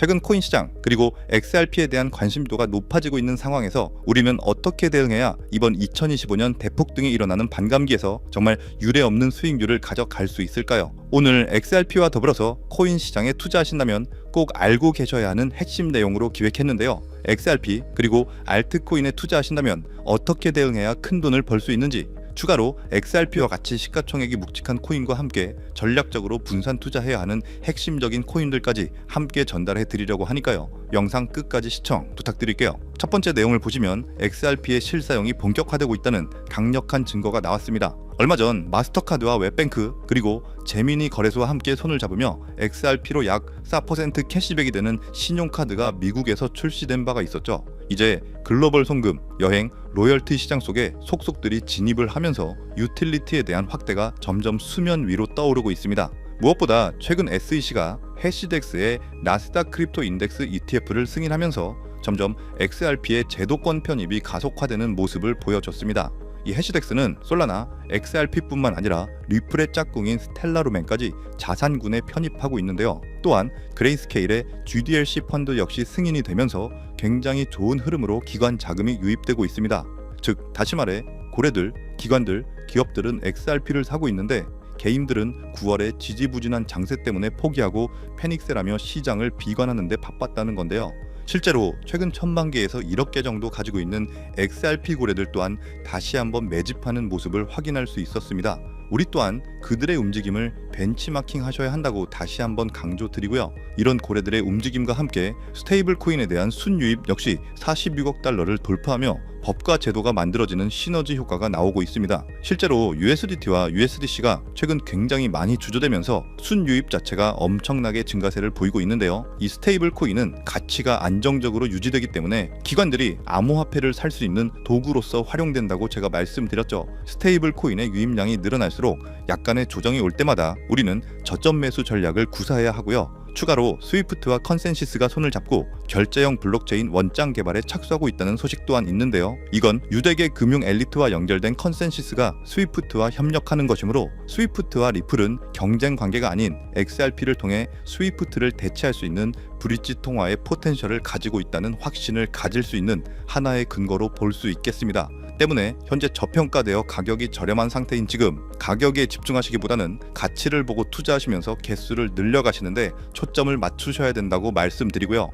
최근 코인 시장 그리고 XRP에 대한 관심도가 높아지고 있는 상황에서 우리는 어떻게 대응해야 이번 2025년 대폭 등이 일어나는 반감기에서 정말 유례 없는 수익률을 가져갈 수 있을까요? 오늘 XRP와 더불어서 코인 시장에 투자하신다면 꼭 알고 계셔야 하는 핵심 내용으로 기획했는데요. XRP 그리고 알트코인에 투자하신다면 어떻게 대응해야 큰 돈을 벌 수 있는지 추가로 XRP와 같이 시가총액이 묵직한 코인과 함께 전략적으로 분산 투자해야 하는 핵심적인 코인들까지 함께 전달해 드리려고 하니까요. 영상 끝까지 시청 부탁드릴게요. 첫 번째 내용을 보시면 XRP의 실사용이 본격화되고 있다는 강력한 증거가 나왔습니다. 얼마 전 마스터카드와 웹뱅크 그리고 제미니 거래소와 함께 손을 잡으며 XRP로 약 4% 캐시백이 되는 신용카드가 미국에서 출시된 바가 있었죠. 이제 글로벌 송금, 여행, 로열티 시장 속에 속속들이 진입을 하면서 유틸리티에 대한 확대가 점점 수면 위로 떠오르고 있습니다. 무엇보다 최근 SEC가 해시덱스의 나스닥 크립토 인덱스 ETF를 승인하면서 점점 XRP의 제도권 편입이 가속화되는 모습을 보여줬습니다. 이 해시덱스는 솔라나 XRP뿐만 아니라 리플의 짝꿍인 스텔라루멘까지 자산군에 편입하고 있는데요. 또한 그레이스케일의 GDLC 펀드 역시 승인이 되면서 굉장히 좋은 흐름으로 기관 자금이 유입되고 있습니다. 즉 다시 말해 고래들, 기관들, 기업들은 XRP를 사고 있는데 개인들은 9월에 지지부진한 장세 때문에 포기하고 패닉세라며 시장을 비관하는 데 바빴다는 건데요. 실제로 최근 천만 개에서 1억 개 정도 가지고 있는 XRP 고래들 또한 다시 한번 매집하는 모습을 확인할 수 있었습니다. 우리 또한 그들의 움직임을 벤치마킹 하셔야 한다고 다시 한번 강조드리고요. 이런 고래들의 움직임과 함께 스테이블 코인에 대한 순유입 역시 46억 달러를 돌파하며 법과 제도가 만들어지는 시너지 효과가 나오고 있습니다. 실제로 USDT와 USDC가 최근 굉장히 많이 주저되면서 순유입 자체가 엄청나게 증가세를 보이고 있는데요. 이 스테이블 코인은 가치가 안정적으로 유지되기 때문에 기관들이 암호화폐를 살 수 있는 도구로서 활용된다고 제가 말씀드렸죠. 스테이블 코인의 유입량이 늘어날수록 약간의 조정이 올 때마다 우리는 저점 매수 전략을 구사해야 하고요. 추가로 스위프트와 컨센시스가 손을 잡고 결제형 블록체인 원장 개발에 착수하고 있다는 소식 또한 있는데요. 이건 유대계 금융 엘리트와 연결된 컨센시스가 스위프트와 협력하는 것이므로 스위프트와 리플은 경쟁 관계가 아닌 XRP를 통해 스위프트를 대체할 수 있는 브릿지 통화의 포텐셜을 가지고 있다는 확신을 가질 수 있는 하나의 근거로 볼 수 있겠습니다. 때문에 현재 저평가되어 가격이 저렴한 상태인 지금 가격에 집중하시기보다는 가치를 보고 투자하시면서 개수를 늘려가시는데 초점을 맞추셔야 된다고 말씀드리고요.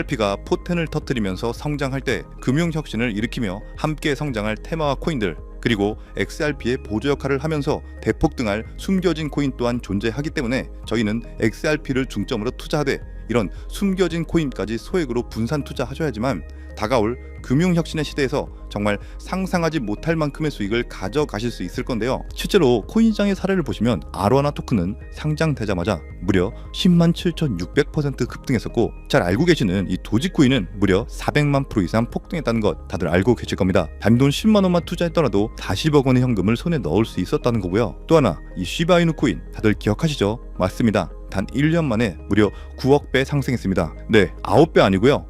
XRP가 포텐을 터뜨리면서 성장할 때 금융혁신을 일으키며 함께 성장할 테마와 코인들 그리고 XRP의 보조 역할을 하면서 대폭 등할 숨겨진 코인 또한 존재하기 때문에 저희는 XRP를 중점으로 투자하되 이런 숨겨진 코인까지 소액으로 분산 투자하셔야지만 다가올 금융혁신의 시대에서 정말 상상하지 못할 만큼의 수익을 가져가실 수 있을 건데요. 실제로 코인시장의 사례를 보시면 아로하나 토큰은 상장되자마자 무려 10만 7,600% 급등했었고 잘 알고 계시는 이 도지코인은 무려 400만 프로 이상 폭등했다는 것 다들 알고 계실 겁니다. 단돈 10만 원만 투자했더라도 40억 원의 현금을 손에 넣을 수 있었다는 거고요. 또 하나 이 시바이누 코인 다들 기억하시죠? 맞습니다. 단 1년 만에 무려 9억 배 상승했습니다. 네, 9배 아니고요.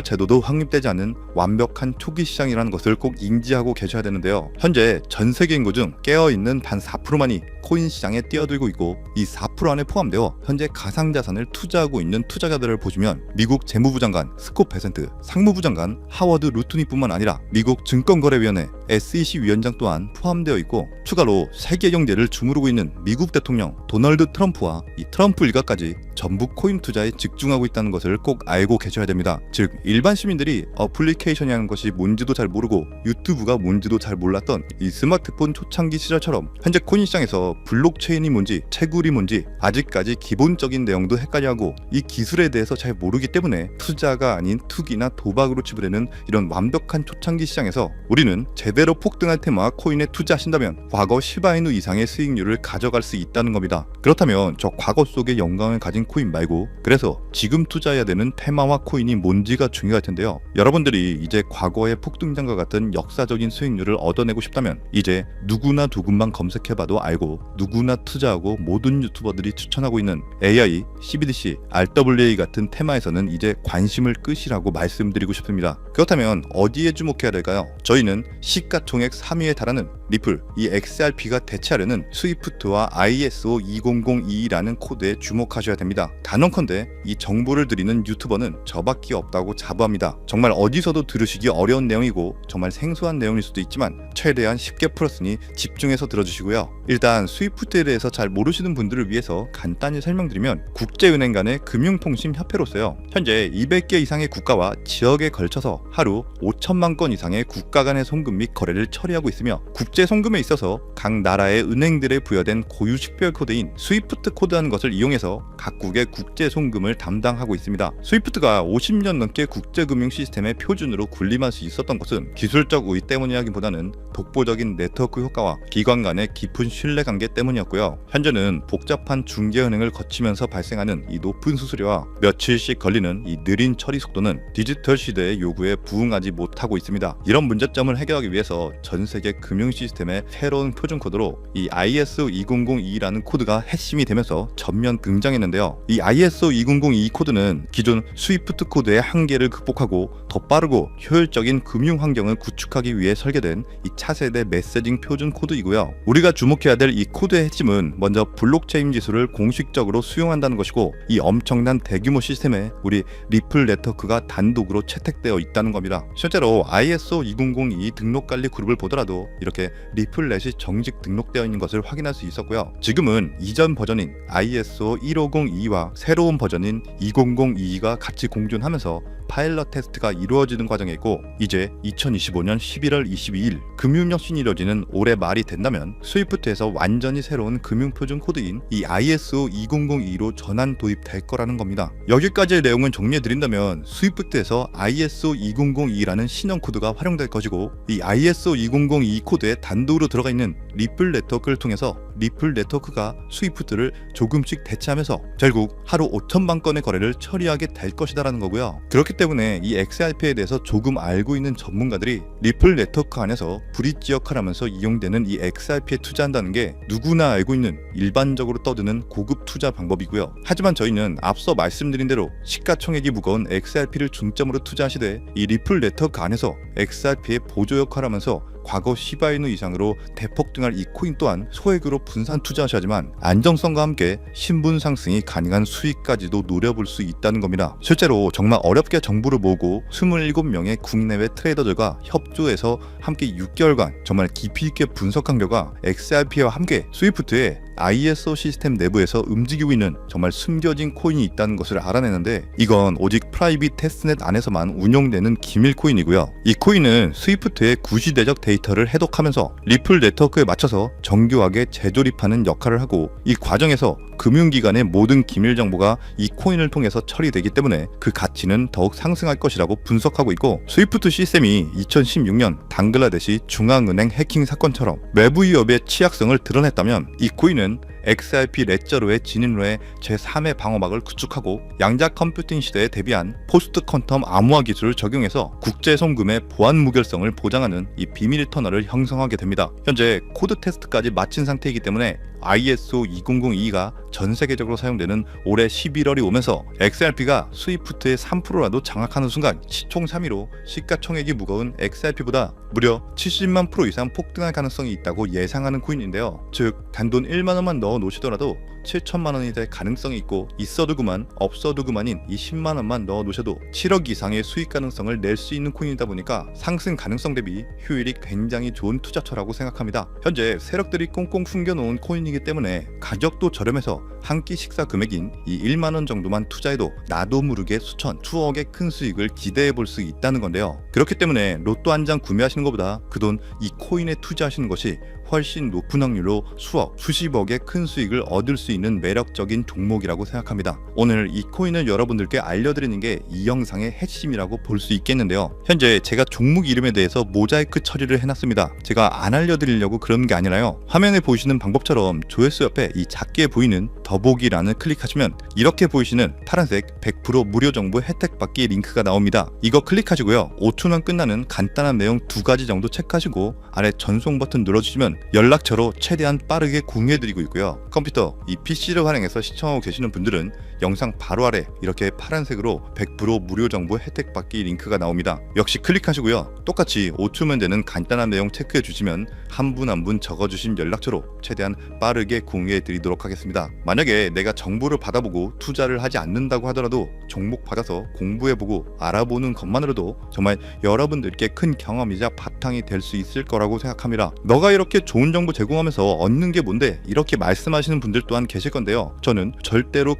제도도 확립되지 않은 완벽한 초기 시장이라는 것을 꼭 인지하고 계셔야 되는데요. 현재 전 세계 인구 중 깨어 있는 단 4%만이 코인 시장에 뛰어들고 있고 이 4% 안에 포함되어 현재 가상자산을 투자하고 있는 투자자들을 보시면 미국 재무부 장관 스콧 베센트, 상무부 장관 하워드 루트니뿐만 아니라 미국 증권거래위원회 SEC 위원장 또한 포함되어 있고 추가로 세계 경제를 주무르고 있는 미국 대통령 도널드 트럼프와 이 트럼프 일가까지 전부 코인 투자에 집중하고 있다는 것을 꼭 알고 계셔야 됩니다. 즉 일반 시민들이 어플리케이션이라는 것이 뭔지도 잘 모르고 유튜브가 뭔지도 잘 몰랐던 이 스마트폰 초창기 시절처럼 현재 코인 시장에서 블록체인이 뭔지 채굴이 뭔지 아직까지 기본적인 내용도 헷갈려하고 이 기술에 대해서 잘 모르기 때문에 투자가 아닌 투기나 도박으로 치부되는 이런 완벽한 초창기 시장에서 우리는 제대로 폭등할 테마 코인에 투자하신다면 과거 시바이누 이상의 수익률을 가져갈 수 있다는 겁니다. 그렇다면 저 과거 속의 영광을 가진 코인 말고 그래서 지금 투자해야 되는 테마와 코인이 뭔지가 중요할 텐데요. 여러분들이 이제 과거의 폭등장과 같은 역사적인 수익률을 얻어내고 싶다면 이제 누구나 누군만 검색해봐도 알고 누구나 투자하고 모든 유튜버들이 추천하고 있는 AI, CBDC, RWA 같은 테마에서는 이제 관심을 끄시라고 말씀드리고 싶습니다. 그렇다면 어디에 주목해야 될까요? 저희는 시가총액 3위에 달하는 리플, 이 XRP가 대체하려는 스위프트와 ISO 2002라는 코드에 주목하셔야 됩니다. 단언컨대 이 정보를 드리는 유튜버는 저밖에 없다고 자부합니다. 정말 어디서도 들으시기 어려운 내용이고 정말 생소한 내용일 수도 있지만 최대한 쉽게 풀었으니 집중해서 들어주시고요. 일단 스위프트에 대해서 잘 모르시는 분들을 위해서 간단히 설명드리면 국제은행 간의 금융통신협회로서요. 현재 200개 이상의 국가와 지역에 걸쳐서 하루 5천만 건 이상의 국가 간의 송금 및 거래를 처리하고 있으며 국제 송금에 있어서 각 나라의 은행들에 부여된 고유 식별 코드인 스위프트 코드라는 것을 이용해서 각국의 국제 송금을 담당하고 있습니다. 스위프트가 50년 넘게 국제 금융 시스템의 표준으로 군림할 수 있었던 것은 기술적 우위 때문이라기보다는 독보적인 네트워크 효과와 기관 간의 깊은 신뢰 관계 때문이었고요. 현재는 복잡한 중개은행을 거치면서 발생하는 이 높은 수수료와 며칠씩 걸리는 이 느린 처리 속도는 디지털 시대의 요구에 부응하지 못하고 있습니다. 이런 문제점을 해결하기 위해서 전 세계 금융 시스템 의 새로운 표준 코드로 이 ISO 2002라는 코드가 핵심이 되면서 전면 등장했는데요. 이 ISO 2002 코드는 기존 스위프트 코드의 한계를 극복하고 더 빠르고 효율적인 금융 환경을 구축하기 위해 설계된 이 차세대 메시징 표준 코드이고요. 우리가 주목해야 될 이 코드의 핵심은 먼저 블록체인 기술을 공식적으로 수용한다는 것이고 이 엄청난 대규모 시스템에 우리 리플 네트워크가 단독으로 채택되어 있다는 겁니다. 실제로 ISO 2002 등록 관리 그룹을 보더라도 이렇게 리플넷이 정식 등록되어 있는 것을 확인할 수 있었고요. 지금은 이전 버전인 ISO 1502와 새로운 버전인 2002가 같이 공존하면서 파일럿 테스트가 이루어지는 과정에 있고 이제 2025년 11월 22일 금융혁신이 이뤄지는 올해 말이 된다면 스위프트에서 완전히 새로운 금융표준 코드인 이 ISO 2002로 전환 도입될 거라는 겁니다. 여기까지의 내용은 정리해 드린다면 스위프트에서 ISO 2002라는 신형 코드가 활용될 것이고 이 ISO 2002 코드에 단독으로 들어가 있는 리플 네트워크를 통해서 리플 네트워크가 스위프트를 조금씩 대체하면서 결국 하루 5천만 건의 거래를 처리하게 될 것이다라는 거고요. 그렇기 때문에 이 XRP에 대해서 조금 알고 있는 전문가들이 리플 네트워크 안에서 브릿지 역할을 하면서 이용되는 이 XRP에 투자한다는 게 누구나 알고 있는 일반적으로 떠드는 고급 투자 방법이고요. 하지만 저희는 앞서 말씀드린 대로 시가총액이 무거운 XRP를 중점으로 투자하시되 이 리플 네트워크 안에서 XRP의 보조 역할을 하면서 과거 시바이누 이상으로 대폭등할 이 코인 또한 소액으로 분산 투자하셔야지만 안정성과 함께 신분 상승이 가능한 수익까지도 노려볼 수 있다는 겁니다. 실제로 정말 어렵게 정보를 모으고 27명의 국내외 트레이더들과 협조해서 함께 6개월간 정말 깊이 있게 분석한 결과 XRP와 함께 스위프트에 ISO 시스템 내부에서 움직이고 있는 정말 숨겨진 코인이 있다는 것을 알아내는데 이건 오직 프라이빗 테스트넷 안에서만 운용되는 기밀 코인이고요. 이 코인은 스위프트의 구시대적 데이터를 해독하면서 리플 네트워크에 맞춰서 정교하게 재조립하는 역할을 하고 이 과정에서 금융기관의 모든 기밀 정보가 이 코인을 통해서 처리되기 때문에 그 가치는 더욱 상승할 것이라고 분석하고 있고 스위프트 시스템이 2016년 방글라데시 중앙은행 해킹 사건처럼 외부 위협의 취약성을 드러냈다면 이 코인은 XRP 레저로의 진입로의 제3의 방어막을 구축하고 양자 컴퓨팅 시대에 대비한 포스트 퀀텀 암호화 기술을 적용해서 국제 송금의 보안 무결성을 보장하는 이 비밀 터널을 형성하게 됩니다. 현재 코드 테스트까지 마친 상태이기 때문에 ISO 2002가 전 세계적으로 사용되는 올해 11월이 오면서 XRP가 스위프트의 3%라도 장악하는 순간 시총 3위로 시가총액이 무거운 XRP보다 무려 70만 프로 이상 폭등할 가능성이 있다고 예상하는 코인인데요. 즉 단돈 1만 원만 넣어 놓으시더라도 7천만 원이 될 가능성이 있고 있어도 그만 없어도 그만인 이 10만 원만 넣어 놓으셔도 7억 이상의 수익 가능성을 낼 수 있는 코인이다 보니까 상승 가능성 대비 효율이 굉장히 좋은 투자처라고 생각합니다. 현재 세력들이 꽁꽁 숨겨놓은 코인이기 때문에 가격도 저렴해서 한 끼 식사 금액인 이 1만 원 정도만 투자해도 나도 모르게 수천, 수억의 큰 수익을 기대해 볼 수 있다는 건데요. 그렇기 때문에 로또 한 장 구매하시는 것보다 그 돈 이 코인에 투자하시는 것이 훨씬 높은 확률로 수억, 수십억의 큰 수익을 얻을 수 있는 매력적인 종목이라고 생각합니다. 오늘 이 코인을 여러분들께 알려드리는 게 이 영상의 핵심이라고 볼 수 있겠는데요. 현재 제가 종목 이름에 대해서 모자이크 처리를 해놨습니다. 제가 안 알려드리려고 그런 게 아니라요. 화면에 보이시는 방법처럼 조회수 옆에 이 작게 보이는 더보기란을 클릭하시면 이렇게 보이시는 파란색 100% 무료 정보 혜택 받기 링크가 나옵니다. 이거 클릭하시고요. 5초면 끝나는 간단한 내용 두 가지 정도 체크하시고 아래 전송 버튼 눌러주시면 연락처로 최대한 빠르게 공유해드리고 있고요. 컴퓨터, 이 PC를 활용해서 시청하고 계시는 분들은 영상 바로 아래 이렇게 파란색으로 100% 무료 정보 혜택 받기 링크가 나옵니다. 역시 클릭하시고요. 똑같이 5초면 되는 간단한 내용 체크해 주시면 한 분 한 분 적어주신 연락처로 최대한 빠르게 공유해 드리도록 하겠습니다. 만약에 내가 정보를 받아보고 투자를 하지 않는다고 하더라도 종목 받아서 공부해보고 알아보는 것만으로도 정말 여러분들께 큰 경험이자 바탕이 될 수 있을 거라고 생각합니다. 너가 이렇게 좋은 정보 제공하면서 얻는 게 뭔데 이렇게 말씀하시는 분들 또한 계실 건데요. 저는 절대로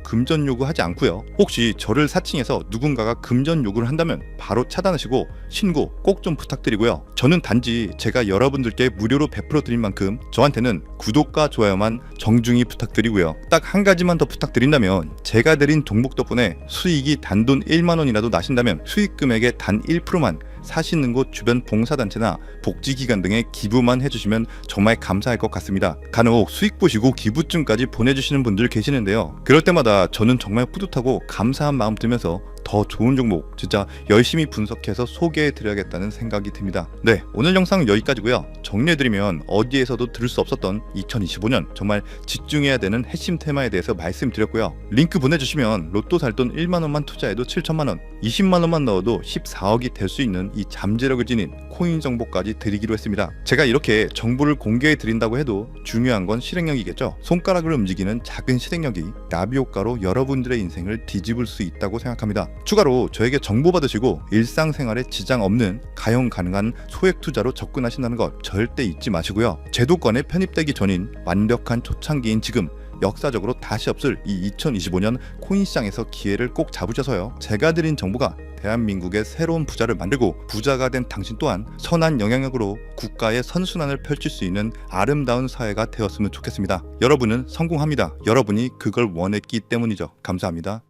요구하지 않고요. 혹시 저를 사칭해서 누군가가 금전 요구를 한다면 바로 차단하시고 신고 꼭 좀 부탁드리고요. 저는 단지 제가 여러분들께 무료로 베풀어 드린 만큼 저한테는 구독과 좋아요만 정중히 부탁드리고요. 딱 한 가지만 더 부탁드린다면 제가 드린 종목 덕분에 수익이 단돈 1만 원이라도 나신다면 수익 금액의 단 1%만 사시는 곳 주변 봉사단체나 복지기관 등에 기부만 해주시면 정말 감사할 것 같습니다. 간혹 수익 보시고 기부증까지 보내주시는 분들 계시는데요. 그럴 때마다 저는 정말 뿌듯하고 감사한 마음 들면서 더 좋은 종목 진짜 열심히 분석해서 소개해 드려야겠다는 생각이 듭니다. 네, 오늘 영상은 여기까지고요. 정리해 드리면 어디에서도 들을 수 없었던 2025년 정말 집중해야 되는 핵심 테마에 대해서 말씀드렸고요. 링크 보내 주시면 로또 살 돈 1만 원만 투자해도 7천만 원, 20만 원만 넣어도 14억이 될 수 있는 이 잠재력을 지닌 코인 정보까지 드리기로 했습니다. 제가 이렇게 정보를 공개해 드린다고 해도 중요한 건 실행력이겠죠. 손가락을 움직이는 작은 실행력이 나비 효과로 여러분들의 인생을 뒤집을 수 있다고 생각합니다. 추가로 저에게 정보 받으시고 일상생활에 지장 없는 가용 가능한 소액 투자로 접근하신다는 것 절대 잊지 마시고요. 제도권에 편입되기 전인 완벽한 초창기인 지금 역사적으로 다시 없을 이 2025년 코인 시장에서 기회를 꼭 잡으셔서요. 제가 드린 정보가 대한민국의 새로운 부자를 만들고 부자가 된 당신 또한 선한 영향력으로 국가의 선순환을 펼칠 수 있는 아름다운 사회가 되었으면 좋겠습니다. 여러분은 성공합니다. 여러분이 그걸 원했기 때문이죠. 감사합니다.